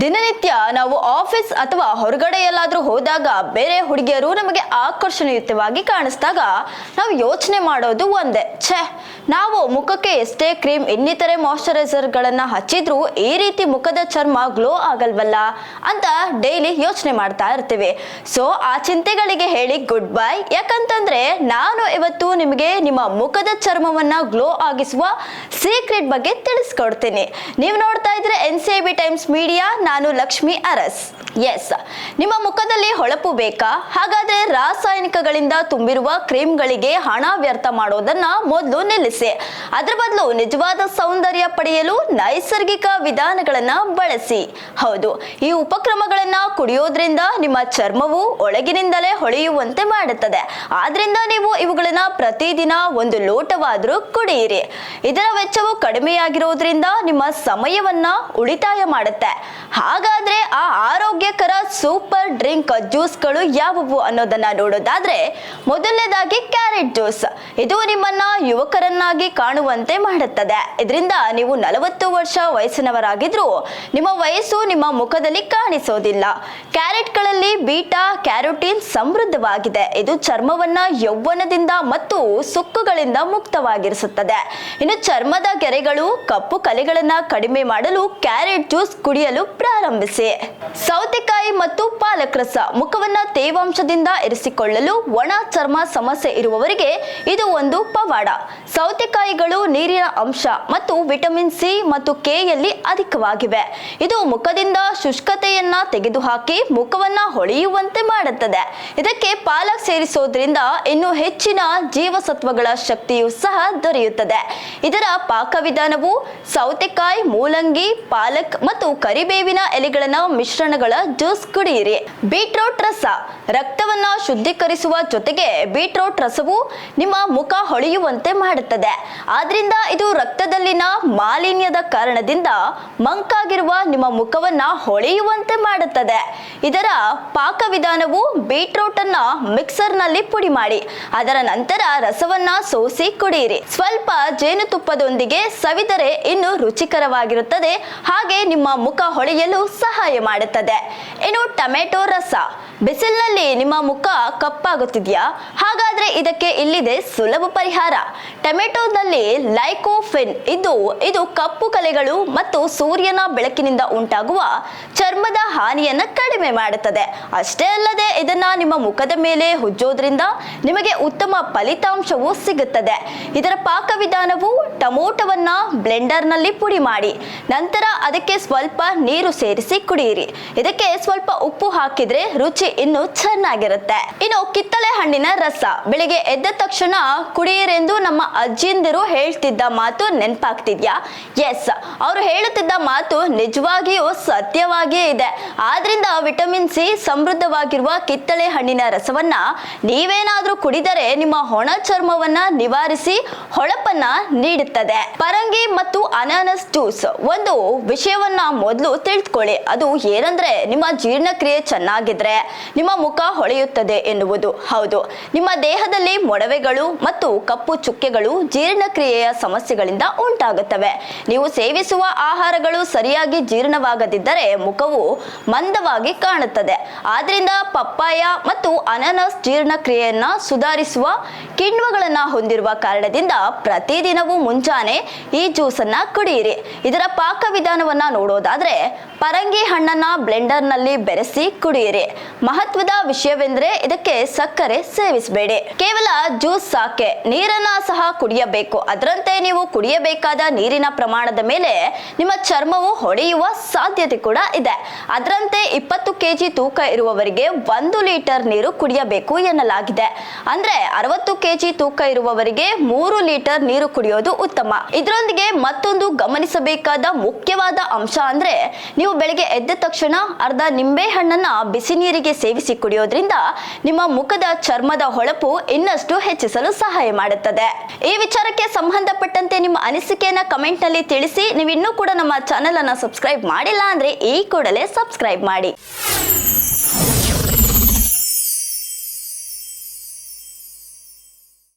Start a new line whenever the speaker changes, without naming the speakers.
ದಿನನಿತ್ಯ ನಾವು ಆಫೀಸ್ ಅಥವಾ ಹೊರಗಡೆ ಎಲ್ಲಾದರೂ ಹೋದಾಗ ಬೇರೆ ಹುಡುಗಿಯರು ನಮಗೆ ಆಕರ್ಷಣೀಯವಾಗಿ ಕಾಣಿಸಿದಾಗ ನಾವು ಯೋಚನೆ ಮಾಡೋದು ಒಂದೇ. ಛೇ ನಾವು ಮುಖಕ್ಕೆ ಎಷ್ಟೇ ಕ್ರೀಮ್ ಇನ್ನಿತರೆ ಮಾಯಶ್ಚರೈಸರ್ಗಳನ್ನ ಹಚ್ಚಿದ್ರೂ ಈ ರೀತಿ ಮುಖದ ಚರ್ಮ ಗ್ಲೋ ಆಗಲ್ವಲ್ಲ ಅಂತ ಡೈಲಿ ಯೋಚನೆ ಮಾಡ್ತಾ ಇರ್ತೀವಿ. ಸೊ ಆ ಚಿಂತೆಗಳಿಗೆ ಹೇಳಿ ಗುಡ್ ಬೈ ಯಾಕಂತಂದ್ರೆ ನಾನು ಇವತ್ತು ನಿಮಗೆ ನಿಮ್ಮ ಮುಖದ ಚರ್ಮವನ್ನ ಗ್ಲೋ ಆಗಿಸುವ ಸೀಕ್ರೆಟ್ ಬಗ್ಗೆ ತಿಳಿಸ್ಕೊಡ್ತೀನಿ. ನೀವು ನೋಡ್ತಾ ಇದ್ರೆ N C B Times Media ನಾನು ಲಕ್ಷ್ಮಿ ಅರಸ್. ಎಸ್ ನಿಮ್ಮ ಮುಖದಲ್ಲಿ ಹೊಳಪು ಬೇಕಾ? ಹಾಗಾದ್ರೆ ರಾಸಾಯನಿಕಗಳಿಂದ ತುಂಬಿರುವ ಕ್ರೀಮ್ಗಳಿಗೆ ಹಣ ವ್ಯರ್ಥ ಮಾಡೋದನ್ನ ಮೊದಲು ನಿಲ್ಲಿಸಿ. ಅದರ ಬದಲು ನಿಜವಾದ ಸೌಂದರ್ಯ ಪಡೆಯಲು ನೈಸರ್ಗಿಕ ವಿಧಾನಗಳನ್ನ ಬಳಸಿ. ಹೌದು, ಈ ಉಪಕ್ರಮಗಳನ್ನ ಕುಡಿಯೋದ್ರಿಂದ ನಿಮ್ಮ ಚರ್ಮವು ಒಳಗಿನಿಂದಲೇ ಹೊಳೆಯುವಂತೆ ಮಾಡುತ್ತದೆ. ಆದ್ರಿಂದ ನೀವು ಇವುಗಳನ್ನ ಪ್ರತಿದಿನ ಒಂದು ಲೋಟವಾದರೂ ಕುಡಿಯಿರಿ. ಇದರ ವೆಚ್ಚವು ಕಡಿಮೆಯಾಗಿರೋದ್ರಿಂದ ನಿಮ್ಮ ಸಮಯವನ್ನ ಉಳಿತಾಯ ಮಾಡುತ್ತೆ. ಹಾಗಾದ್ರೆ ಆ ಆರೋಗ್ಯಕರ ಸೂಪರ್ ಡ್ರಿಂಕ್ ಜ್ಯೂಸ್ಗಳು ಯಾವುವು ಅನ್ನೋದನ್ನ ನೋಡೋದಾದ್ರೆ, ಮೊದಲನೇದಾಗಿ ಕ್ಯಾರೆಟ್ ಜ್ಯೂಸ್. ಇದು ನಿಮ್ಮನ್ನ ಯುವಕರನ್ನಾಗಿ ಕಾಣುವಂತೆ ಮಾಡುತ್ತದೆ. ಇದರಿಂದ ನೀವು ನಲವತ್ತು ವರ್ಷ ವಯಸ್ಸಿನವರಾಗಿದ್ರೂ ನಿಮ್ಮ ವಯಸ್ಸು ನಿಮ್ಮ ಮುಖದಲ್ಲಿ ಕಾಣಿಸೋದಿಲ್ಲ. ಕ್ಯಾರೆಟ್ಗಳಲ್ಲಿ ಬೀಟಾ, ಕ್ಯಾರೋಟಿನ್ ಸಮೃದ್ಧವಾಗಿದೆ. ಇದು ಚರ್ಮವನ್ನ ಯೌವನದಿಂದ ಮತ್ತು ಸುಕ್ಕುಗಳಿಂದ ಮುಕ್ತವಾಗಿರಿಸುತ್ತದೆ. ಇನ್ನು ಚರ್ಮದ ಗೆರೆಗಳು, ಕಪ್ಪು ಕಲೆಗಳನ್ನ ಕಡಿಮೆ ಮಾಡಲು ಕ್ಯಾರೆಟ್ ಜ್ಯೂಸ್ ಕುಡಿಯಲು ಪ್ರಾರಂಭಿಸಿ. ಸೌತೆಕಾಯಿ ಮತ್ತು ಪಾಲಕ್ ರಸ ಮುಖವನ್ನ ತೇವಾಂಶದಿಂದ ಇರಿಸಿಕೊಳ್ಳಲು ಒಣ ಚರ್ಮ ಸಮಸ್ಯೆ ಇರುವವರಿಗೆ ಇದು ಒಂದು ಪವಾಡ. ಸೌತೆಕಾಯಿಗಳು ನೀರಿನ ಅಂಶ ಮತ್ತು ವಿಟಮಿನ್ ಸಿ ಮತ್ತು ಕೆ ಯಲ್ಲಿ ಅಧಿಕವಾಗಿವೆ. ಇದು ಮುಖದಿಂದ ಶುಷ್ಕತೆಯನ್ನ ತೆಗೆದುಹಾಕಿ ಮುಖವನ್ನ ಹೊಳೆಯುವಂತೆ ಮಾಡುತ್ತದೆ. ಇದಕ್ಕೆ ಪಾಲಕ್ ಸೇರಿಸೋದ್ರಿಂದ ಇನ್ನು ಹೆಚ್ಚಿನ ಜೀವಸತ್ವಗಳ ಶಕ್ತಿಯು ಸಹ ದೊರೆಯುತ್ತದೆ. ಇದರ ಪಾಕವಿಧಾನವು ಸೌತೆಕಾಯಿ, ಮೂಲಂಗಿ, ಪಾಲಕ್ ಮತ್ತು ಕರಿಬೇವಿನ ಎಲೆಗಳನ್ನ ಮಿಶ್ರಣಗಳ ಜ್ಯೂಸ್ ಕುಡಿಯಿರಿ. ಬೀಟ್ರೋಟ್ ರಸ. ರಕ್ತವನ್ನ ಶುದ್ಧೀಕರಿಸುವ ಜೊತೆಗೆ ಬೀಟ್ರೋಟ್ ರಸವು ನಿಮ್ಮ ಮುಖ ಹೊಳೆಯುವಂತೆ ಮಾಡುತ್ತದೆ. ಆದ್ರಿಂದ ಇದು ರಕ್ತದಲ್ಲಿನ ಮಾಲಿನ್ಯದ ಕಾರಣದಿಂದ ಮಂಕಾಗಿರುವ ನಿಮ್ಮ ಮುಖವನ್ನ ಹೊಳೆಯುವಂತೆ ಮಾಡುತ್ತದೆ. ಇದರ ಪಾಕವಿಧಾನವು ಬೀಟ್ರೂಟ್ ಅನ್ನ ಮಿಕ್ಸರ್ನಲ್ಲಿ ಪುಡಿ ಮಾಡಿ, ಅದರ ನಂತರ ರಸವನ್ನ ಸೋಸಿ ಕುಡಿಯಿರಿ. ಸ್ವಲ್ಪ ಜೇನುತುಪ್ಪದೊಂದಿಗೆ ಸವಿದರೆ ಇನ್ನು ರುಚಿಕರವಾಗಿರುತ್ತದೆ, ಹಾಗೆ ನಿಮ್ಮ ಮುಖ ಹೊಳೆಯಲು ಸಹಾಯ ಮಾಡುತ್ತದೆ. ಇನ್ನು ಟೊಮೆಟೊ ರಸ. ಬಿಸಿಲಿನಲ್ಲಿ ನಿಮ್ಮ ಮುಖ ಕಪ್ಪಾಗುತ್ತಿದೆಯಾ? ಹಾಗಾದ್ರೆ ಇದಕ್ಕೆ ಇಲ್ಲಿದೆ ಸುಲಭ ಪರಿಹಾರ. ಟೊಮೆಟೊದಲ್ಲಿ ಲೈಕೋಫಿನ್ ಇದು ಇದು ಕಪ್ಪು ಕಲೆಗಳು ಮತ್ತು ಸೂರ್ಯನ ಬೆಳಕಿನಿಂದ ಉಂಟಾಗುವ ಚರ್ಮದ ಹಾನಿಯನ್ನ ಕಡಿಮೆ ಮಾಡುತ್ತದೆ. ಅಷ್ಟೇ ಅಲ್ಲದೆ ಇದನ್ನ ನಿಮ್ಮ ಮುಖದ ಮೇಲೆ ಹುಜ್ಜೋದ್ರಿಂದ ನಿಮಗೆ ಉತ್ತಮ ಫಲಿತಾಂಶವು ಸಿಗುತ್ತದೆ. ಇದರ ಪಾಕವಿಧಾನವು ಟೊಮೊಟೊವನ್ನ ಬ್ಲೆಂಡರ್ನಲ್ಲಿ ಪುಡಿ ಮಾಡಿ, ನಂತರ ಅದಕ್ಕೆ ಸ್ವಲ್ಪ ನೀರು ಸೇರಿಸಿ ಕುಡಿಯಿರಿ. ಇದಕ್ಕೆ ಸ್ವಲ್ಪ ಉಪ್ಪು ಹಾಕಿದ್ರೆ ರುಚಿ ಇನ್ನು ಚೆನ್ನಾಗಿರುತ್ತೆ. ಇನ್ನು ಕಿತ್ತಳೆ ಹಣ್ಣಿನ ರಸ. ಬೆಳಿಗ್ಗೆ ಎದ್ದ ತಕ್ಷಣ ಕುಡಿಯಿರೆಂದು ನಮ್ಮ ಅಜ್ಜಿಂದಿರು ಹೇಳ್ತಿದ್ದ ಮಾತು ನೆನಪಾಗ್ತಿದ್ಯಾ? ಎಸ್ ಅವರು ಹೇಳುತ್ತಿದ್ದ ಮಾತು ನಿಜವಾಗಿಯೂ ಸತ್ಯವಾಗಿಯೇ ಇದೆ. ಆದ್ರಿಂದ ವಿಟಮಿನ್ ಸಿ ಸಮೃದ್ಧವಾಗಿರುವ ಕಿತ್ತಳೆ ಹಣ್ಣಿನ ರಸವನ್ನ ನೀವೇನಾದ್ರೂ ಕುಡಿದರೆ ನಿಮ್ಮ ಹೊಣ ಚರ್ಮವನ್ನ ನಿವಾರಿಸಿ ಹೊಳಪನ್ನ ನೀಡುತ್ತದೆ. ಪರಂಗಿ ಮತ್ತು ಅನಾನಸ್ ಜ್ಯೂಸ್. ಒಂದು ವಿಷಯವನ್ನ ಮೊದಲು ತಿಳಿದುಕೊಳ್ಳಿ ಅದು ಏನಂದ್ರೆ ನಿಮ್ಮ ಜೀರ್ಣಕ್ರಿಯೆ ಚೆನ್ನಾಗಿದ್ರೆ. ನಿಮ್ಮ ಮುಖ ಹೊಳೆಯುತ್ತದೆ ಎನ್ನುವುದು. ಹೌದು, ನಿಮ್ಮ ದೇಹದಲ್ಲಿ ಮೊಡವೆಗಳು ಮತ್ತು ಕಪ್ಪು ಚುಕ್ಕೆಗಳು ಜೀರ್ಣಕ್ರಿಯೆಯ ಸಮಸ್ಯೆಗಳಿಂದ ಉಂಟಾಗುತ್ತವೆ. ನೀವು ಸೇವಿಸುವ ಆಹಾರಗಳು ಸರಿಯಾಗಿ ಜೀರ್ಣವಾಗದಿದ್ದರೆ ಮುಖವು ಮಂದವಾಗಿ ಕಾಣುತ್ತದೆ. ಆದ್ರಿಂದ ಪಪ್ಪಾಯ ಮತ್ತು ಅನಾನಸ್ ಜೀರ್ಣಕ್ರಿಯೆಯನ್ನ ಸುಧಾರಿಸುವ ಕಿಣ್ವಗಳನ್ನ ಹೊಂದಿರುವ ಕಾರಣದಿಂದ ಪ್ರತಿದಿನವೂ ಮುಂಜಾನೆ ಈ ಜ್ಯೂಸನ್ನ ಕುಡಿಯಿರಿ. ಇದರ ಪಾಕ ವಿಧಾನವನ್ನ ನೋಡೋದಾದ್ರೆ ಪರಂಗಿ ಹಣ್ಣನ್ನ ಬ್ಲೆಂಡರ್ನಲ್ಲಿ ಬೆರೆಸಿ ಕುಡಿಯಿರಿ. ಮಹತ್ವದ ವಿಷಯವೆಂದ್ರೆ ಇದಕ್ಕೆ ಸಕ್ಕರೆ ಸೇವಿಸಬೇಡಿ. ಕೇವಲ ಜ್ಯೂಸ್ ಸಾಕೆ, ನೀರನ್ನ ಸಹ ಕುಡಿಯಬೇಕು. ಅದರಂತೆ ನೀವು ಕುಡಿಯಬೇಕಾದ ನೀರಿನ ಪ್ರಮಾಣದ ಮೇಲೆ ನಿಮ್ಮ ಚರ್ಮವು ಹೊಡೆಯುವ ಸಾಧ್ಯತೆ ಕೂಡ ಇದೆ. ಅದರಂತೆ ಇಪ್ಪತ್ತು ಕೆಜಿ ತೂಕ ಇರುವವರಿಗೆ ಒಂದು ಲೀಟರ್ ನೀರು ಕುಡಿಯಬೇಕು ಎನ್ನಲಾಗಿದೆ. ಅಂದ್ರೆ ಅರವತ್ತು ಕೆಜಿ ತೂಕ ಇರುವವರಿಗೆ ಮೂರು ಲೀಟರ್ ನೀರು ಕುಡಿಯೋದು ಉತ್ತಮ. ಇದರೊಂದಿಗೆ ಮತ್ತೊಂದು ಗಮನಿಸಬೇಕಾದ ಮುಖ್ಯವಾದ ಅಂಶ ಅಂದ್ರೆ ನೀವು ಬೆಳಿಗ್ಗೆ ಎದ್ದ ತಕ್ಷಣ ಅರ್ಧ ನಿಂಬೆ ಹಣ್ಣನ್ನ ಬಿಸಿ ನೀರಿಗೆ ಸೇವಿಸಿ ಕುಡಿಯೋದ್ರಿಂದ ನಿಮ್ಮ ಮುಖದ ಚರ್ಮದ ಹೊಳಪು ಇನ್ನಷ್ಟು ಹೆಚ್ಚಿಸಲು ಸಹಾಯ ಮಾಡುತ್ತದೆ. ಈ ವಿಚಾರಕ್ಕೆ ಸಂಬಂಧಪಟ್ಟಂತೆ ನಿಮ್ಮ ಅನಿಸಿಕೆಯನ್ನ ಕಮೆಂಟ್ನಲ್ಲಿ ತಿಳಿಸಿ. ನೀವು ಇನ್ನೂ ಕೂಡ ನಮ್ಮ ಚಾನೆಲ್ ಅನ್ನ ಸಬ್ಸ್ಕ್ರೈಬ್ ಮಾಡಿಲ್ಲ ಅಂದ್ರೆ ಈ ಕೂಡಲೇ ಸಬ್ಸ್ಕ್ರೈಬ್ ಮಾಡಿ.